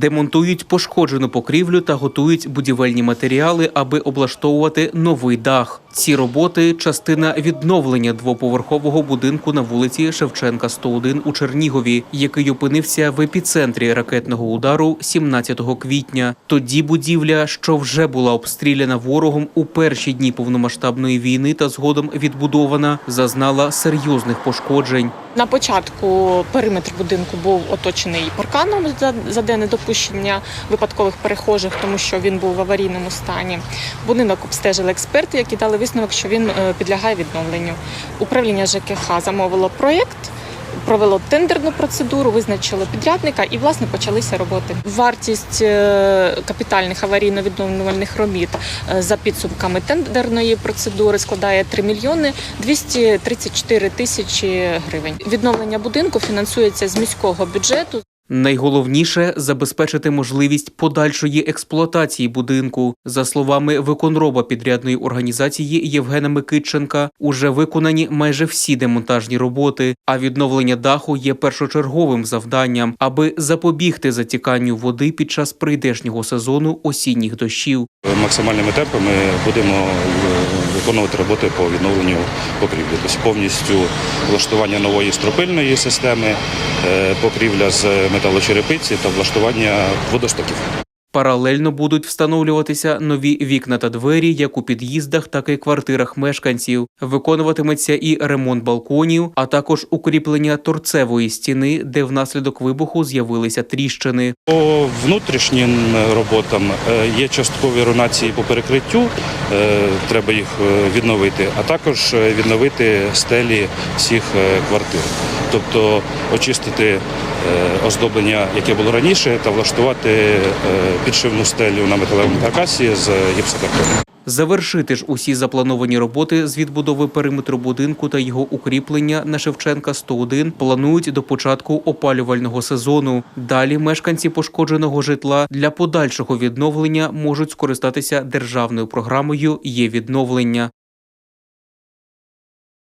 демонтують пошкоджену покрівлю та готують будівельні матеріали, аби облаштовувати новий дах. Ці роботи частина відновлення двоповерхового будинку на вулиці Шевченка 101 у Чернігові, який опинився в епіцентрі ракетного удару 17 квітня. Тоді будівля, що вже була обстріляна ворогом у перші дні повномасштабної війни та згодом відбудована, зазнала серйозних пошкоджень. На початку периметр будинку був оточений парканом за- за недопущення випадкових перехожих, тому що він був в аварійному стані. Будинок обстежили експерти, які дали висновок, що він е, підлягає відновленню. Управління ЖКХ замовило проєкт. Провело тендерну процедуру, визначило підрядника і власне почалися роботи. Вартість е, капітальних аварійно-відновлювальних робіт е, за підсумками тендерної процедури складає 3 мільйони 234 тисячі гривень. Відновлення будинку фінансується з міського бюджету. Найголовніше забезпечити можливість подальшої експлуатації будинку. За словами виконроба підрядної організації Євгена Микитченка, уже виконані майже всі демонтажні роботи. А відновлення даху є першочерговим завданням, аби запобігти затіканню води під час прийдешнього сезону осінніх дощів. Максимальними темпами будемо е, виконувати роботи по відновленню покрівлі. Тобто повністю влаштування нової стропильної системи, е, покрівля з металочерепиці та влаштування водостоків. Паралельно будуть встановлюватися нові вікна та двері як у під'їздах, так і квартирах мешканців. Виконуватиметься і ремонт балконів, а також укріплення торцевої стіни, де внаслідок вибуху з'явилися тріщини. По внутрішнім роботам е, є часткові рунації по перекриттю, е, треба їх е, відновити, а також відновити стелі всіх квартир. Тобто очистити е, оздоблення, яке було раніше, та влаштувати е, підшивну стелю на металевому каркасі з гіпсокартону. Завершити ж усі заплановані роботи з відбудови периметру будинку та його укріплення на Шевченка 101 планують до початку опалювального сезону. Далі мешканці пошкодженого житла для подальшого відновлення можуть скористатися державною програмою «Є відновлення».